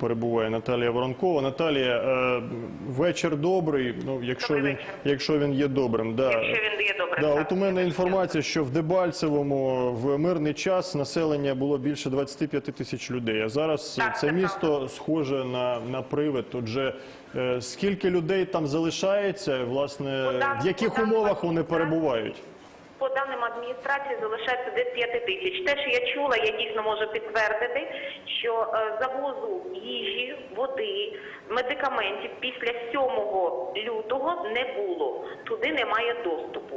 Перебуває Наталія Воронкова. Наталія, е, вечір добрий. Ну, якщо Добрий він, якщо він є добрим, да. Якщо він є добре. Да, так. от у мене інформація, що в Дебальцевому в мирний час населення було більше 25 тисяч людей. А зараз Так, це місто схоже на, на привид. Отже, е, скільки людей там залишається, власне, в яких умовах вони перебувають? По даним адміністрації залишається десь 5 тисяч. Те, що я чула, я дійсно можу підтвердити, що е, завозу їжі, води, медикаментів після 7 лютого не було. Туди немає доступу.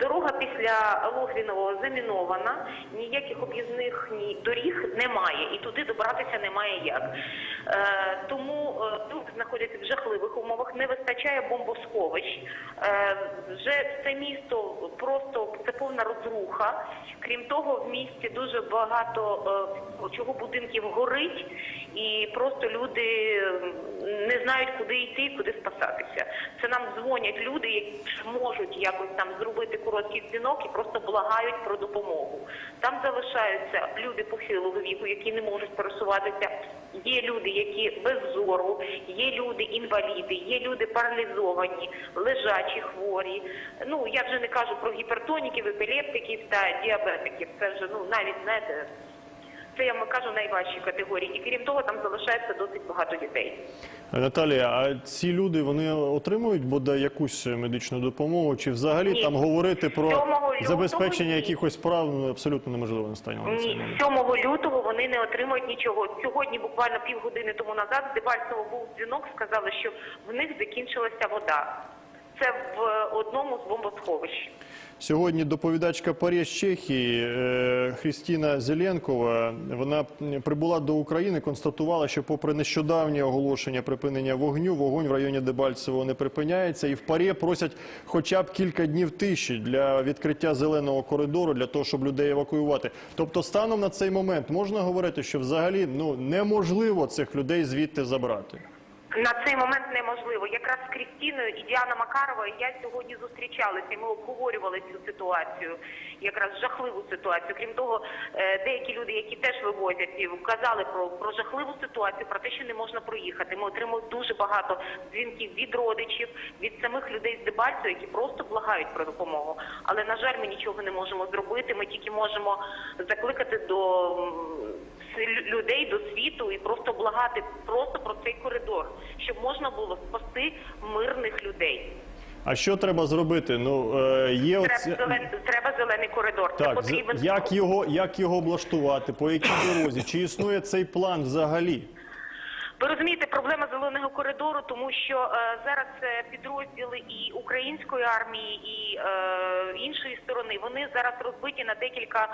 Дорога після Логвінового замінована, ніяких об'їзних доріг немає, і туди добратися немає як. Е, тому е, люди знаходяться в жахливих умовах, не вистачає бомбосховищ. Е, вже це місто просто це повна розруха. Крім того, в місті дуже багато е, чого будинків горить, і просто люди не знають, куди йти, куди спасатися. Це нам дзвонять люди, які можуть якось там зробити короткий дзвінок і просто благають про допомогу. Там залишаються люди похилого віку, які не можуть пересуватися. Є люди, які без зору, є люди інваліди, є люди паралізовані, лежачі, хворі. Ну я вже не кажу про гіпертоніків, епілептиків та діабетиків. Це вже ну навіть знаєте. Це я вам кажу найважчі категорії, і крім того, там залишається досить багато дітей. Наталія, а ці люди вони отримують бодай якусь медичну допомогу, чи взагалі Ні. там говорити про 7 лютого забезпечення ні. якихось прав абсолютно неможливо на стані Ні, 7 лютого вони не отримують нічого. Сьогодні, буквально півгодини тому назад, з Дебальцево був дзвінок, сказали, що в них закінчилася вода. Це в е, одному з бомбосховищ. Сьогодні доповідачка ПАРЄ з Чехії е, Христіна Зеленкова, вона прибула до України, констатувала, що попри нещодавнє оголошення припинення вогню, вогонь в районі Дебальцево не припиняється. І в ПАРЄ просять хоча б кілька днів тиші для відкриття зеленого коридору, для того, щоб людей евакуювати. Тобто, станом на цей момент можна говорити, що взагалі ну, неможливо цих людей звідти забрати. На цей момент неможливо. Якраз з Крістіною і Діана Макарова я сьогодні зустрічалася. і Ми обговорювали цю ситуацію, якраз жахливу ситуацію. Крім того, е, деякі люди, які теж вивозять, вказали про, про жахливу ситуацію, про те, що не можна проїхати. Ми отримали дуже багато дзвінків від родичів, від самих людей з Дебальцю, які просто благають про допомогу. Але на жаль, ми нічого не можемо зробити. Ми тільки можемо закликати до людей до світу і просто благати просто про цей коридор, щоб можна було спасти мирних людей. А що треба зробити? Ну е, є Треба, оці... зелен, треба зелений коридор. Так, Це потрібен як його, як його облаштувати, по якій дорозі? Чи існує цей план взагалі? Ви розумієте, проблема зеленого коридору, тому що е, зараз е, підрозділи і української армії, і е, іншої сторони вони зараз розбиті на декілька,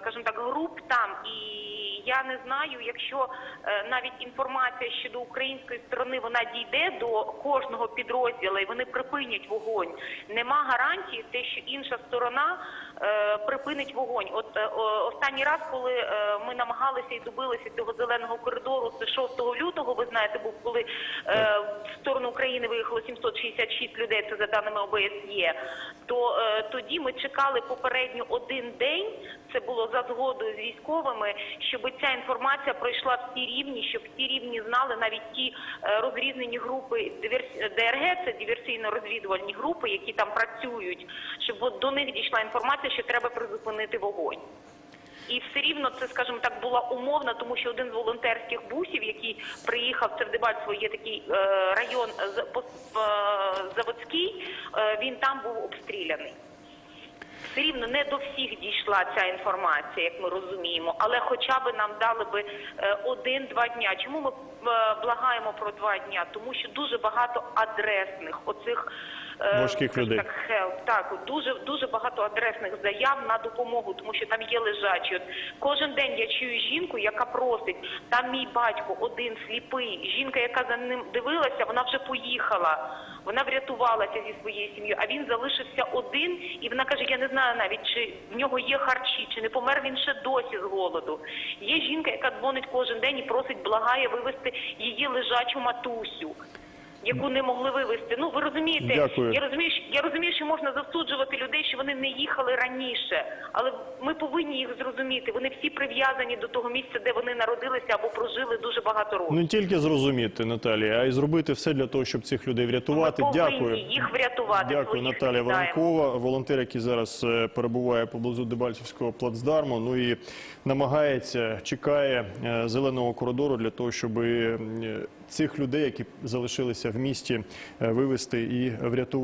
скажімо так, груп там. І я не знаю, якщо навіть інформація щодо української сторони вона дійде до кожного підрозділу і вони припинять вогонь. Нема гарантії, те, що інша сторона припинить вогонь. От останній раз, коли ми намагалися і добилися цього зеленого коридору, це 6 лютого, знаєте, був коли е, в сторону України виїхало 766 людей, це за даними ОБСЄ, то е, тоді ми чекали попередньо один день, це було за згодою з військовими, щоб ця інформація пройшла всі рівні, щоб всі рівні знали навіть ті е, розрізнені групи ДРГ, це диверсійно-розвідувальні групи, які там працюють, щоб от до них дійшла інформація, що треба призупинити вогонь. І все рівно це, скажімо так, була умовна, тому що один з волонтерських бусів, який приїхав, в Сердебальцево, є такий е, район е, заводський, е, він там був обстріляний. Все рівно не до всіх дійшла ця інформація, як ми розуміємо, але хоча б нам дали би один-два дня. Чому ми благаємо про два дня? Тому що дуже багато адресних оцих Важких людей. Так, help. так дуже дуже багато адресних заяв на допомогу, тому що там є лежачі. От кожен день я чую жінку, яка просить. Там мій батько один сліпий. Жінка, яка за ним дивилася, вона вже поїхала. Вона врятувалася зі своєю сім'єю, а він залишився один, і вона каже: Я не знаю навіть, чи в нього є харчі, чи не помер він ще досі з голоду. Є жінка, яка дзвонить кожен день і просить, благає вивезти її лежачу матусю. Яку не могли вивезти. Ну ви розумієте, Дякую. я розумію, що- я розумію, що можна засуджувати людей, що вони не їхали раніше, але ми повинні їх зрозуміти. Вони всі прив'язані до того місця, де вони народилися або прожили дуже багато років. Не тільки зрозуміти, Наталія, а й зробити все для того, щоб цих людей врятувати. Ми Дякую. їх врятувати. Дякую, Наталія. Воронкова, волонтер, який зараз е, перебуває поблизу Дебальцівського плацдарму. Ну і намагається, чекає е, зеленого коридору для того, щоб е, цих людей, які залишилися в місті, вивезти вивести і врятувати.